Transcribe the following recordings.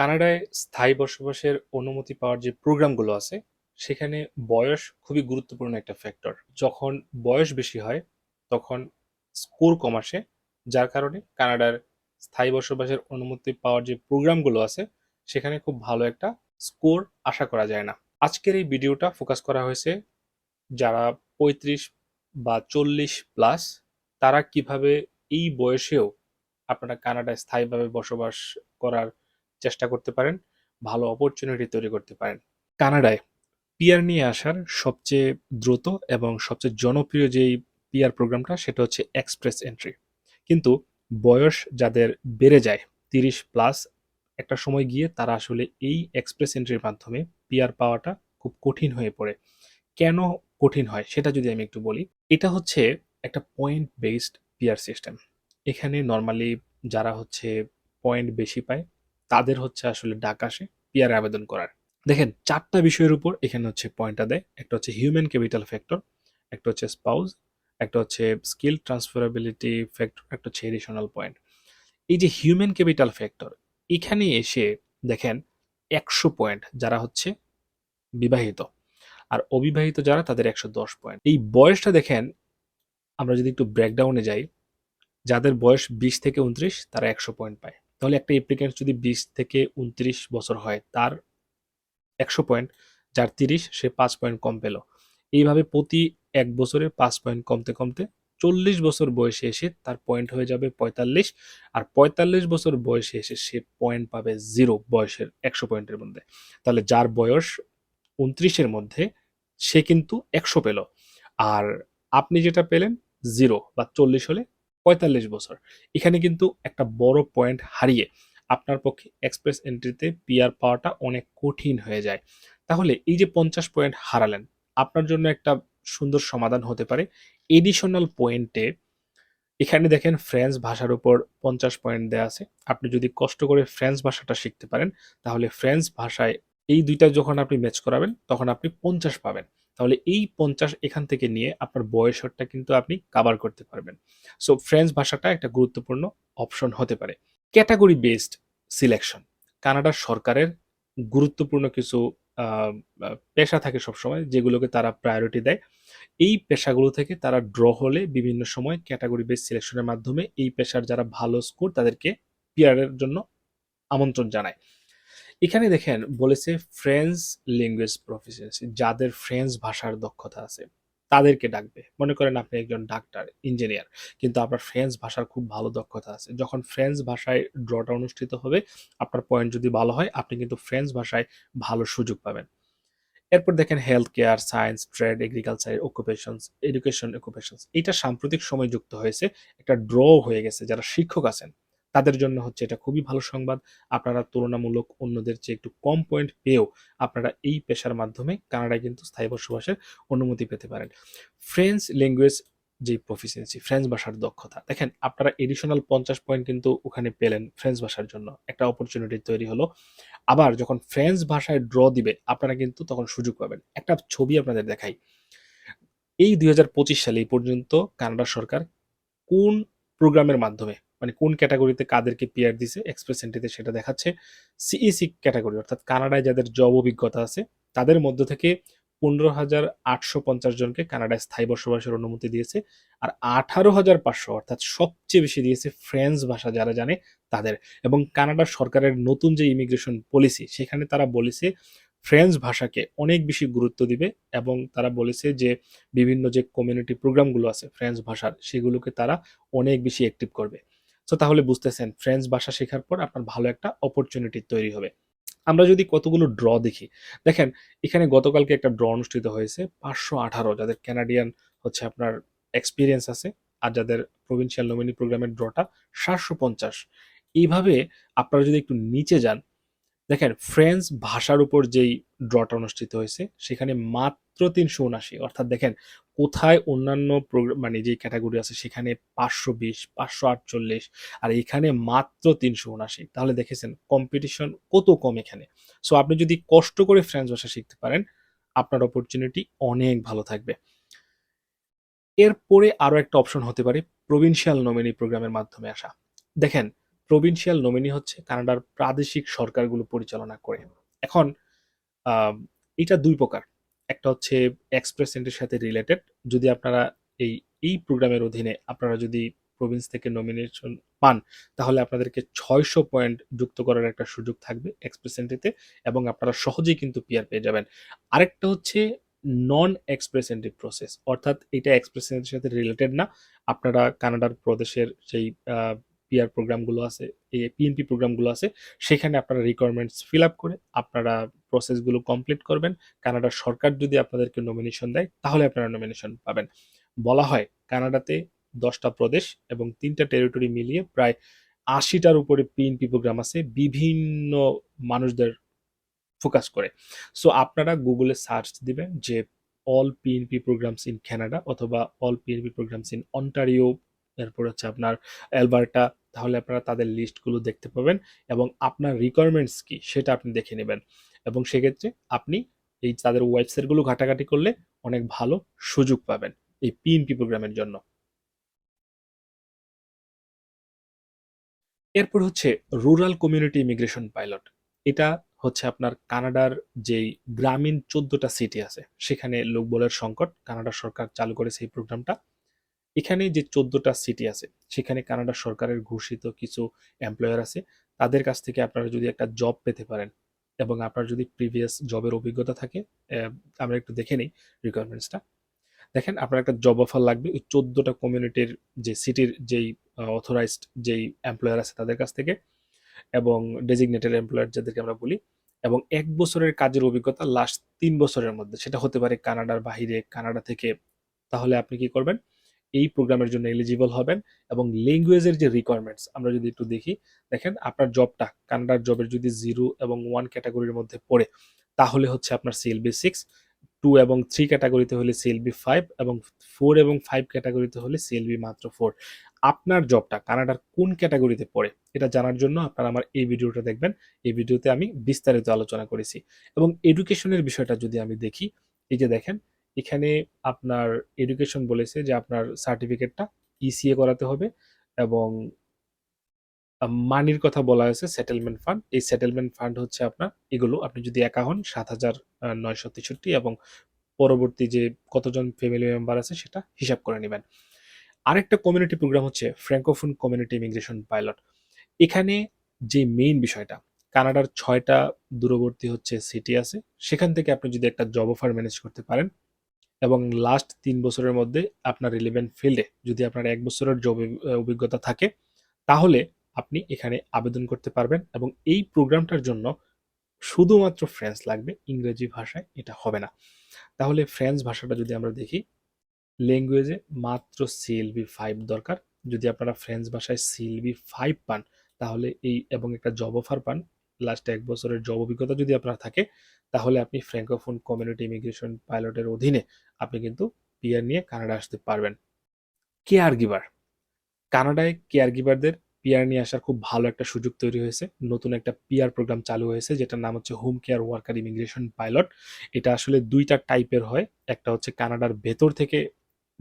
কানাডায় স্থায়ী বসবাসের অনুমতি পাওয়ার যে প্রোগ্রামগুলো আছে, সেখানে বয়স খুবই গুরুত্বপূর্ণ একটা ফ্যাক্টর যখন বয়স বেশি হয়, তখন স্কোর কম আসে, যার কারণে কানাডার স্থায়ী বসবাসের অনুমতি পাওয়ার যে প্রোগ্রামগুলো আছে, সেখানে খুব ভালো একটা স্কোর আশা করা যায় না। আজকের এই ভিডিওটা ফোকাস করা হয়েছে যারা পঁয়ত্রিশ বা চল্লিশ প্লাস তারা কীভাবে এই বয়সেও আপনারা কানাডায় স্থায়ীভাবে বসবাস করার চেষ্টা করতে পারেন, ভালো অপরচুনিটি তৈরি করতে পারেন। কানাডায় পিয়ার নিয়ে আসার সবচেয়ে দ্রুত এবং সবচেয়ে জনপ্রিয় যেই পিয়ার প্রোগ্রামটা সেটা হচ্ছে এক্সপ্রেস এন্ট্রি কিন্তু বয়স যাদের বেড়ে যায়, তিরিশ প্লাস একটা সময় গিয়ে তারা আসলে এই এক্সপ্রেস এন্ট্রির মাধ্যমে পিয়ার পাওয়াটা খুব কঠিন হয়ে পড়ে। কেন কঠিন হয় সেটা যদি আমি একটু বলি, এটা হচ্ছে একটা পয়েন্ট বেসড পিয়ার সিস্টেম এখানে নর্মালি যারা হচ্ছে পয়েন্ট বেশি পায় তাদের হচ্ছে আসলে ডাক আসে পিয়ার আবেদন করার। দেখেন, চারটা বিষয়ের উপর এখানে হচ্ছে পয়েন্টটা দেয়। একটা হচ্ছে হিউম্যান ক্যাপিটাল ফ্যাক্টর একটা হচ্ছে স্পাউস একটা হচ্ছে স্কিল ট্রান্সফারেবিলিটি ফ্যাক্টর একটা হচ্ছে এডিশনাল পয়েন্ট এই যে হিউম্যান ক্যাপিটাল ফ্যাক্টর এখানে এসে দেখেন একশো পয়েন্ট যারা হচ্ছে বিবাহিত আর অবিবাহিত যারা তাদের একশো দশ পয়েন্ট এই বয়সটা দেখেন, আমরা যদি একটু ব্রেকডাউনে যাই, যাদের বয়স বিশ থেকে উনত্রিশ তারা একশো পয়েন্ট পায়। তাহলে একটা অ্যাপ্লিকেন্ট যদি বিশ থেকে উনত্রিশ বছর হয়, তার একশো পয়েন্ট যার তিরিশ, সে পাঁচ পয়েন্ট কম পেল। এইভাবে প্রতি এক বছরে পাঁচ পয়েন্ট কমতে কমতে চল্লিশ বছর বয়সে এসে তার পয়েন্ট হয়ে যাবে পঁয়তাল্লিশ, আর পঁয়তাল্লিশ বছর বয়সে এসে সে পয়েন্ট পাবে জিরো বয়সের একশো পয়েন্টের মধ্যে। তাহলে যার বয়স উনত্রিশের মধ্যে, সে কিন্তু একশো পেল। আর আপনি যেটা পেলেন জিরো বা চল্লিশ হলে পঁয়তাল্লিশ বছর। এখানে কিন্তু একটা বড় পয়েন্ট হারিয়ে আপনার পক্ষে এক্সপ্রেস এন্ট্রিতে পিআর পাওয়াটা অনেক কঠিন হয়ে যায়। তাহলে এই যে পঞ্চাশ পয়েন্ট হারালেন, আপনার জন্য একটা সুন্দর সমাধান হতে পারে। এডিশনাল পয়েন্টে এখানে দেখেন ফ্রেঞ্চ ভাষার উপর পঞ্চাশ পয়েন্ট দেওয়া আছে। আপনি যদি কষ্ট করে ফ্রেঞ্চ ভাষাটা শিখতে পারেন, তাহলে ফ্রেঞ্চ ভাষায় এই দুইটা যখন আপনি ম্যাচ করাবেন, তখন আপনি পঞ্চাশ পাবেন। তাহলে এই পঞ্চাশ এখান থেকে নিয়ে আপনার বয়সটা কিন্তু আপনি কাভার করতে পারবেন। সো ফ্রেঞ্চ ভাষাটা একটা গুরুত্বপূর্ণ অপশন হতে পারে। ক্যাটাগরি বেসড সিলেকশন কানাডার সরকারের গুরুত্বপূর্ণ কিছু পেশা থাকে সবসময় যেগুলোকে তারা প্রায়োরিটি দেয়। এই পেশাগুলো থেকে তারা ড্র হলে বিভিন্ন সময় ক্যাটাগরি বেস সিলেকশনের মাধ্যমে এই পেশার যারা ভালো স্কোর তাদেরকে পিয়ারের জন্য আমন্ত্রণ জানায়। এখানে দেখেন বলেছে ফ্রেঞ্চ ল্যাঙ্গুয়েজ প্রফিসিয়েন্সি যাদের ফ্রেঞ্চ ভাষার দক্ষতা আছে, তাদেরকে ডাকবে। মনে করেন আপনি একজন ডাক্তার ইঞ্জিনিয়ার কিন্তু আপনার ফ্রেঞ্চ ভাষার খুব ভালো দক্ষতা আছে। যখন ফ্রেঞ্চ ভাষায় ড্রটা অনুষ্ঠিত হবে, আপনার পয়েন্ট যদি ভালো হয়, আপনি কিন্তু ফ্রেঞ্চ ভাষায় ভালো সুযোগ পাবেন। এরপর দেখেন health care science trade agriculture occupations education occupations এটা সাম্প্রতিক সময় যুক্ত হয়েছে, একটা ড্র হয়ে গেছে, যারা শিক্ষক আছেন। তাদের জন্য হচ্ছে এটা খুবই ভালো সংবাদ। আপনারা তুলনামূলক অন্যদের চেয়ে একটু কম পয়েন্ট পেয়েও আপনারা এই পেশার মাধ্যমে কানাডায় কিন্তু স্থায়ী বসবাসের অনুমতি পেতে পারেন। ফ্রেঞ্চ ল্যাঙ্গুয়েজ যে প্রফিসিয়েন্সি ফ্রেঞ্চ ভাষার দক্ষতা, দেখেন আপনারা এডিশনাল পঞ্চাশ পয়েন্ট কিন্তু ওখানে পেলেন ফ্রেঞ্চ ভাষার জন্য। একটা অপরচুনিটি তৈরি হলো। আবার যখন ফ্রেঞ্চ ভাষায় ড্র দিবে, আপনারা কিন্তু তখন সুযোগ পাবেন। একটা ছবি আপনাদের দেখাই। এই দুই হাজার পঁচিশ সালে পর্যন্ত কানাডা সরকার কোন প্রোগ্রামের মাধ্যমে মানে কোন ক্যাটাগরিতে কাদেরকে পিয়ার দিছে এক্সপ্রেস এন্ট্রিতে সেটা দেখাচ্ছে। সিইসি ক্যাটাগরি অর্থাৎ কানাডায় যাদের জব অভিজ্ঞতা আছে, তাদের মধ্য থেকে পনেরো হাজার আটশো পঞ্চাশ জনকে কানাডায় স্থায়ী বসবাসের অনুমতি দিয়েছে আর আঠারো হাজার পাঁচশো, অর্থাৎ সবচেয়ে বেশি দিয়েছে ফ্রেঞ্চ ভাষা যারা জানে তাদের। এবং কানাডার সরকারের নতুন যে ইমিগ্রেশন পলিসি সেখানে তারা বলেছে ফ্রেঞ্চ ভাষাকে অনেক বেশি গুরুত্ব দিবে এবং তারা বলেছে যে বিভিন্ন যে কমিউনিটি প্রোগ্রামগুলো আছে ফ্রেঞ্চ ভাষার, সেগুলোকে তারা অনেক বেশি অ্যাক্টিভ করবে। তো তাহলে বুঝতেছেন ফ্রেঞ্চ ভাষা শেখার পর আপনার ভালো একটা অপরচুনিটি তৈরি হবে। আমরা যদি কতগুলো ড্র দেখি, দেখেন, এখানে গতকালকে একটা ড্র অনুষ্ঠিত হয়েছে, পাঁচশো আঠারো, যাদের ক্যানাডিয়ান হচ্ছে আপনার এক্সপিরিয়েন্স আছে, আর যাদের প্রভিন্সিয়াল নমিনি প্রোগ্রামের ড্রটা সাতশো পঞ্চাশ। এইভাবে আপনারা যদি একটু নিচে যান, দেখেন ফ্রেঞ্চ ভাষার উপর যেই ড্রটা অনুষ্ঠিত হয়েছে, সেখানে মাত্র তিনশো উনাশি অর্থাৎ দেখেন, কোথায় অন্যান্য মানে যে ক্যাটাগরি আছে সেখানে পাঁচশো বিশ, পাঁচশো আটচল্লিশ, আর এখানে মাত্র তিনশো উনাশি তাহলে দেখেছেন কম্পিটিশন কত কম এখানে। সো আপনি যদি কষ্ট করে ফ্রেঞ্চ ভাষা শিখতে পারেন, আপনার অপরচুনিটি অনেক ভালো থাকবে। এরপরে আরও একটা অপশন হতে পারে প্রভিন্সিয়াল নমিনি প্রোগ্রামের মাধ্যমে আসা। দেখেন প্রভিনশিয়াল নমিনি হচ্ছে কানাডার প্রাদেশিক সরকারগুলো পরিচালনা করে। এখন এটা দুই প্রকার। একটা হচ্ছে এক্সপ্রেস এন্ট্রির সাথে রিলেটেড যদি আপনারা এই এই প্রোগ্রামের অধীনে আপনারা যদি প্রভিন্স থেকে নমিনেশন পান, তাহলে আপনাদেরকে ছয়শো পয়েন্ট যুক্ত করার একটা সুযোগ থাকবে এক্সপ্রেস এন্ট্রিতে এবং আপনারা সহজেই কিন্তু পিআর পেয়ে যাবেন। আরেকটা হচ্ছে নন এক্সপ্রেস এন্ট্রি প্রসেস অর্থাৎ এটা এক্সপ্রেস এন্ট্রির সাথে রিলেটেড না। আপনারা কানাডার প্রদেশের যেই পিআর প্রোগ্রামগুলো আছে, এই পিএনপি প্রোগ্রামগুলো আছে, সেখানে আপনারা রিকোয়ারমেন্টস ফিল আপ করে আপনারা প্রসেসগুলো কমপ্লিট করবেন। কানাডার সরকার যদি আপনাদেরকে নমিনেশন দেয়, তাহলে আপনারা নমিনেশন পাবেন। বলা হয় কানাডাতে দশটা প্রদেশ এবং তিনটা টেরিটরি মিলিয়ে প্রায় আশিটার উপরে পিএনপি প্রোগ্রাম আছে, বিভিন্ন মানুষদের ফোকাস করে। সো আপনারা গুগলে সার্চ দিবেন যে all PNP programs in Canada অথবা all PNP programs in Ontario এরপর হচ্ছে আপনার অ্যালবার্টা, তাহলে আপনারা তাদের লিস্টগুলো দেখতে পাবেন এবং আপনার রিকোয়ারমেন্টস কি সেটা আপনি দেখে নেবেন। এবং সেক্ষেত্রে আপনি এই তাদের ওয়েবসাইটগুলো ঘাটাঘাটি করলে অনেক ভালো সুযোগ পাবেন এই পিএনপি প্রোগ্রামের জন্য। এরপর হচ্ছে রুরাল কমিউনিটি ইমিগ্রেশন পাইলট এটা হচ্ছে আপনার কানাডার যেই গ্রামীণ চোদ্দটা সিটি আছে, সেখানে লোকবলের সংকট, কানাডা সরকার চালু করেছে এই প্রোগ্রামটা এখানে যে চোদ্দটা সিটি আছে, সেখানে কানাডা সরকারের ঘোষিত কিছু এমপ্লয়ার আছে, তাদের কাছ থেকে আপনারা যদি একটা জব পেতে পারেন এবং আপনার যদি প্রিভিয়াস জবের অভিজ্ঞতা থাকে আমরা একটু দেখে নিই রিকোয়ারমেন্টসটা দেখেন, আপনার একটা জব অফার লাগবে, ওই চোদ্দোটা কমিউনিটির যে সিটির যেই অথরাইজড যেই এমপ্লয়ার আছে তাদের কাছ থেকে এবং ডেজিগনেটেড এমপ্লয়ার যাদেরকে আমরা বলি এবং এক বছরের কাজের অভিজ্ঞতা লাস্ট তিন বছরের মধ্যে, সেটা হতে পারে কানাডার বাহিরে, কানাডা থেকে, তাহলে আপনি কি করবেন? এই প্রোগ্রামের জন্য এলিজিবল হবেন এবং ল্যাঙ্গুয়েজের যে রিকোয়ারমেন্টস আমরা যদি একটু দেখি, দেখেন আপনার জবটা কানাডার জবের যদি জিরো এবং ওয়ান ক্যাটাগরির মধ্যে পড়ে, তাহলে হচ্ছে আপনার সিএলবি সিক্স টু এবং থ্রি ক্যাটাগরিতে হলে সিএলবি ফাইভ এবং ফোর এবং ফাইভ ক্যাটাগরিতে হলে সিএলবি মাত্র ফোর আপনার জবটা কানাডার কোন ক্যাটাগরিতে পড়ে, এটা জানার জন্য আপনারা আমার এই ভিডিওটা দেখবেন, এই ভিডিওতে আমি বিস্তারিত আলোচনা করেছি। এবং এডুকেশনের বিষয়টা যদি আমি দেখি, এই যে দেখেন এখানে আপনার এডুকেশন বলেছে যে আপনার সার্টিফিকেটটা ইসিএ করাতে হবে এবং মানির কথা বলা হয়েছে সেটেলমেন্ট ফান্ড এই সেটেলমেন্ট ফান্ড হচ্ছে আপনার, এগুলো আপনি যদি একা হন সাত হাজার নয়শো তেষট্টি এবং পরবর্তী যে কতজন ফ্যামিলি মেম্বার আছে সেটা হিসাব করে নেবেন। আরেকটা কমিউনিটি প্রোগ্রাম হচ্ছে ফ্র্যাঙ্কোফোন কমিউনিটি ইমিগ্রেশন পাইলট এখানে যে মেইন বিষয়টা, কানাডার ছয়টা দূরবর্তী হচ্ছে সিটি আছে। সেখান থেকে আপনি যদি একটা জব অফার ম্যানেজ করতে পারেন এবং লাস্ট তিন বছরের মধ্যে আপনার রিলেভেন্ট ফিল্ডে যদি আপনার এক বছরের জব অভিজ্ঞতা থাকে, তাহলে আপনি এখানে আবেদন করতে পারবেন এবং এই প্রোগ্রামটার জন্য শুধুমাত্র ফ্রেঞ্চ লাগবে, ইংরেজি ভাষায় এটা হবে না। তাহলে ফ্রেঞ্চ ভাষাটা যদি আমরা দেখি ল্যাঙ্গুয়েজে মাত্র সিএলবি ফাইভ দরকার। যদি আপনারা ফ্রেঞ্চ ভাষায় সিএলবি ফাইভ পান, তাহলে এই এবং একটা জব অফার পান লাস্ট এক বছরের জব অভিজ্ঞতা যদি আপনার থাকে, তাহলে আপনি ফ্র্যাঙ্কোফোন কমিউনিটি ইমিগ্রেশন পাইলটের অধীনে আপনি কিন্তু পিআর নিয়ে কানাডা আসতে পারবেন। কেয়ার গিভার কানাডায় কেয়ার গিভারদের পিআর নিয়ে আসার খুব ভালো একটা সুযোগ তৈরি হয়েছে। নতুন একটা পিআর প্রোগ্রাম চালু হয়েছে, যেটার নাম হচ্ছে home care worker immigration pilot এটা আসলে দুইটা টাইপের হয়, একটা হচ্ছে কানাডার ভেতর থেকে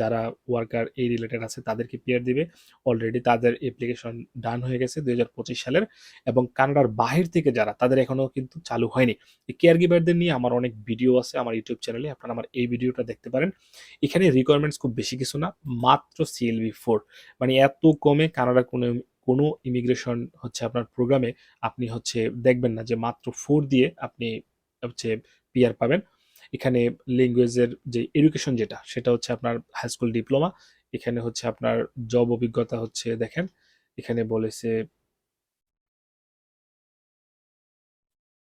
যারা ওয়ার্কার এই রিলেটেড আছে, তাদেরকে পিয়ার দিবে। অলরেডি তাদের অ্যাপ্লিকেশন ডান হয়ে গেছে দু হাজার পঁচিশ সালের এবং কানাডার বাহির থেকে যারা, তাদের এখনও কিন্তু চালু হয়নি। এই কেয়ার গিভারদের নিয়ে আমার অনেক ভিডিও আছে আমার ইউটিউব চ্যানেলে আপনারা আমার এই ভিডিওটা দেখতে পারেন। এখানে রিকোয়ারমেন্টস খুব বেশি কিছু না, মাত্র সিএলভি ফোর মানে এত কমে কানাডার কোনো কোনো ইমিগ্রেশন হচ্ছে আপনার প্রোগ্রামে আপনি হচ্ছে দেখবেন না যে মাত্র ফোর দিয়ে আপনি হচ্ছে পিআর পাবেন। এখানে ল্যাঙ্গুয়েজের যে এডুকেশন যেটা, সেটা হচ্ছে আপনার হাই স্কুল ডিপ্লোমা এখানে হচ্ছে আপনার জব অভিজ্ঞতা হচ্ছে, দেখেন, এখানে বলেছে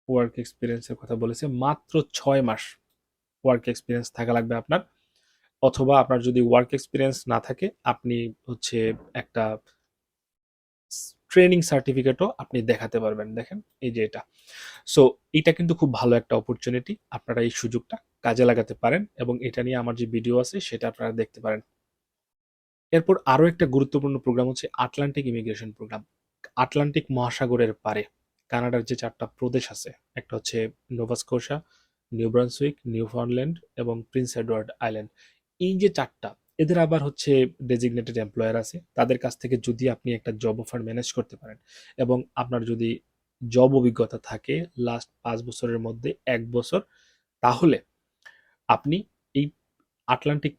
ওয়ার্ক এক্সপিরিয়েন্সের কথা বলেছে, মাত্র ছয় মাস ওয়ার্ক এক্সপিরিয়েন্স থাকা লাগবে আপনার, অথবা আপনার যদি ওয়ার্ক এক্সপিরিয়েন্স না থাকে, আপনি হচ্ছে একটা ট্রেনিং সার্টিফিকেটও আপনি দেখাতে পারবেন, দেখেন, এই যে এটা। সো এটা কিন্তু খুব ভালো একটা অপরচুনিটি আপনারা এই সুযোগটা কাজে লাগাতে পারেন এবং এটা নিয়ে আমার যে ভিডিও আছে, সেটা আপনারা দেখতে পারেন। এরপর আরও একটা গুরুত্বপূর্ণ প্রোগ্রাম হচ্ছে আটলান্টিক ইমিগ্রেশন প্রোগ্রাম আটলান্টিক মহাসাগরের পারে কানাডার যে চারটা প্রদেশ আছে, একটা হচ্ছে Nova Scotia New Brunswick Newfoundland এবং প্রিন্স এডওয়ার্ড আইল্যান্ড এই যে চারটা এদের আবার হচ্ছে ডেজিগনেটেড এমপ্লয়ার আছে। তাদের কাছ থেকে যদি আপনি একটা জব অফার ম্যানেজ করতে পারেন এবং আপনার যদি জব অভিজ্ঞতা থাকে লাস্ট পাঁচ বছরের মধ্যে এক বছর, তাহলে আপনি এই আটলান্টিক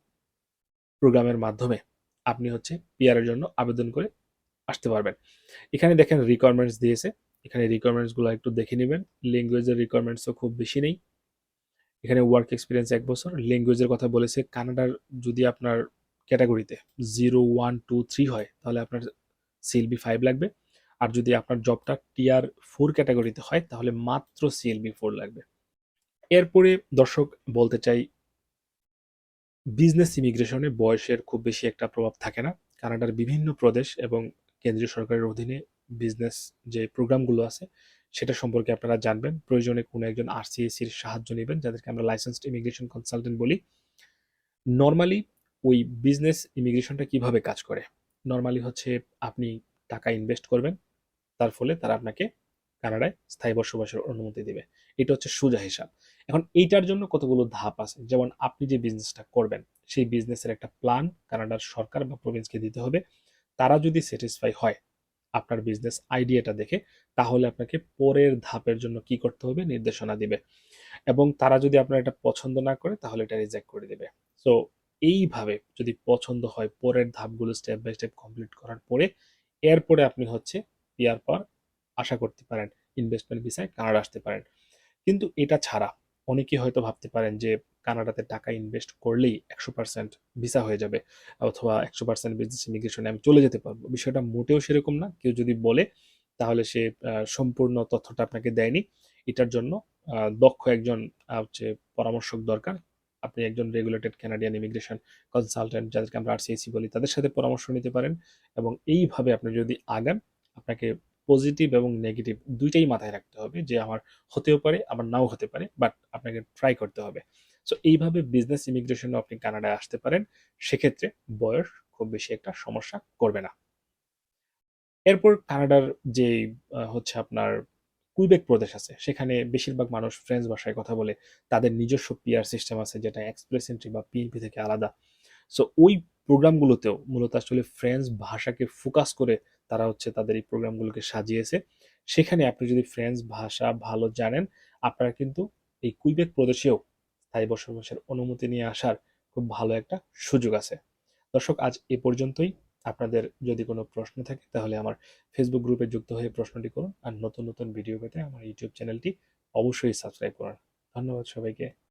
প্রোগ্রামের মাধ্যমে আপনি হচ্ছে পিআর এর জন্য আবেদন করে আসতে পারবেন। এখানে দেখেন রিকোয়ারমেন্টস দিয়েছে। এখানে রিকোয়ারমেন্টসগুলো একটু দেখে নেবেন। ল্যাঙ্গুয়েজের রিকোয়ারমেন্টসও খুব বেশি নেই। এখানে ওয়ার্ক এক্সপিরিয়েন্স এক বছর। ল্যাঙ্গুয়েজের কথা বলেছে কানাডার যদি আপনার ক্যাটাগরিতে জিরো ওয়ান টু থ্রি হয়, তাহলে আপনার সিএলবি ফাইভ লাগবে। আর যদি আপনার জবটা টিআর ফোর ক্যাটাগরিতে হয়, তাহলে মাত্র সিএলবি ফোর লাগবে। এরপরে দর্শক, বলতে চাই বিজনেস ইমিগ্রেশনে বয়সের খুব বেশি একটা প্রভাব থাকে না। কানাডার বিভিন্ন প্রদেশ এবং কেন্দ্রীয় সরকারের অধীনে বিজনেস যে প্রোগ্রামগুলো আছে সেটা সম্পর্কে আপনারা জানবেন। প্রয়োজনে কোনো একজন আরসিএসির সাহায্য নেবেন, যাদেরকে আমরা লাইসেন্সড ইমিগ্রেশন কনসালটেন্ট বলি। নর্মালি ওই বিজনেস ইমিগ্রেশনটা কীভাবে কাজ করে? নর্মালি হচ্ছে আপনি টাকা ইনভেস্ট করবেন, তার ফলে তারা আপনাকে কানাডায় স্থায়ী বসবাসের অনুমতি দেবে। এটা হচ্ছে সোজা হিসাব। এখন এইটার জন্য কতগুলো ধাপ আছে? যেমন আপনি যে বিজনেসটা করবেন, সেই বিজনেসের একটা প্ল্যান কানাডার সরকার বা প্রভিন্সকে দিতে হবে। তারা যদি স্যাটিসফাই হয় আপনার বিজনেস আইডিয়াটা দেখে, তাহলে আপনাকে পরের ধাপের জন্য কি করতে হবে নির্দেশনা দিবে। এবং তারা যদি আপনার এটা পছন্দ না করে, তাহলে এটা রিজেক্ট করে দিবে। সো এইভাবে যদি পছন্দ হয়, পরের ধাপগুলো স্টেপ বাই স্টেপ কমপ্লিট করার পরে, এরপরে আপনি হচ্ছে পিয়ার পর আশা করতে পারেন ইনভেস্টমেন্ট ভিসায় কানাডা আসতে পারেন। কিন্তু এটা ছাড়া অনেকেই হয়তো ভাবতে পারেন যে কানাডাতে টাকা ইনভেস্ট করলেই একশো পার্সেন্ট ভিসা হয়ে যাবে অথবা একশো পার্সেন্ট বিজনেস ইমিগ্রেশনে আমি চলে যেতে পারব। বিষয়টা মোটেও সেরকম না। কেউ যদি বলে, তাহলে সে সম্পূর্ণ তথ্যটা আপনাকে দেয়নি। এটার জন্য দক্ষ একজন হচ্ছে পরামর্শক দরকার। আপনি একজন রেগুলেটেড ক্যানাডিয়ান ইমিগ্রেশন কনসালটেন্ট যাদেরকে আমরা আরসিএসি বলি, তাদের সাথে পরামর্শ নিতে পারেন। এবং এইভাবে আপনি যদি আগান, আপনাকে পজিটিভ এবং নেগেটিভ দুইটাই মাথায় রাখতে হবে যে আমার হতেও পারে আবার নাও হতে পারে বাট আপনাকে ট্রাই করতে হবে। সো এইভাবে বিজনেস ইমিগ্রেশনে আপনি কানাডায় আসতে পারেন, সেক্ষেত্রে বয়স খুব বেশি একটা সমস্যা করবে না। এরপর কানাডার যে হচ্ছে আপনার কুইবেক প্রদেশ আছে, সেখানে বেশিরভাগ মানুষ ফ্রেঞ্চ ভাষায় কথা বলে, তাদের নিজস্ব পিআর সিস্টেম আছে যেটা এক্সপ্রেস এন্ট্রি বা পিএনপি থেকে আলাদা। সো ওই প্রোগ্রামগুলোতেও মূলত আসলে ফ্রেঞ্চ ভাষাকে ফোকাস করে তারা হচ্ছে তাদের এই প্রোগ্রামগুলোকে সাজিয়েছে। সেখানে আপনি যদি ফ্রেঞ্চ ভাষা ভালো জানেন, আপনারা কিন্তু এই কুইবেক প্রদেশেও স্থায়ী বসবাসের অনুমতি নিয়ে আসার খুব ভালো একটা সুযোগ আছে। দর্শক, আজ এ পর্যন্তই। আপনাদের যদি কোনো প্রশ্ন থাকে তাহলে আমার ফেসবুক গ্রুপে যুক্ত হয়ে প্রশ্নটি করুন। আর নতুন নতুন ভিডিও পেতে আমার ইউটিউব চ্যানেলটি অবশ্যই সাবস্ক্রাইব করুন। ধন্যবাদ সবাইকে।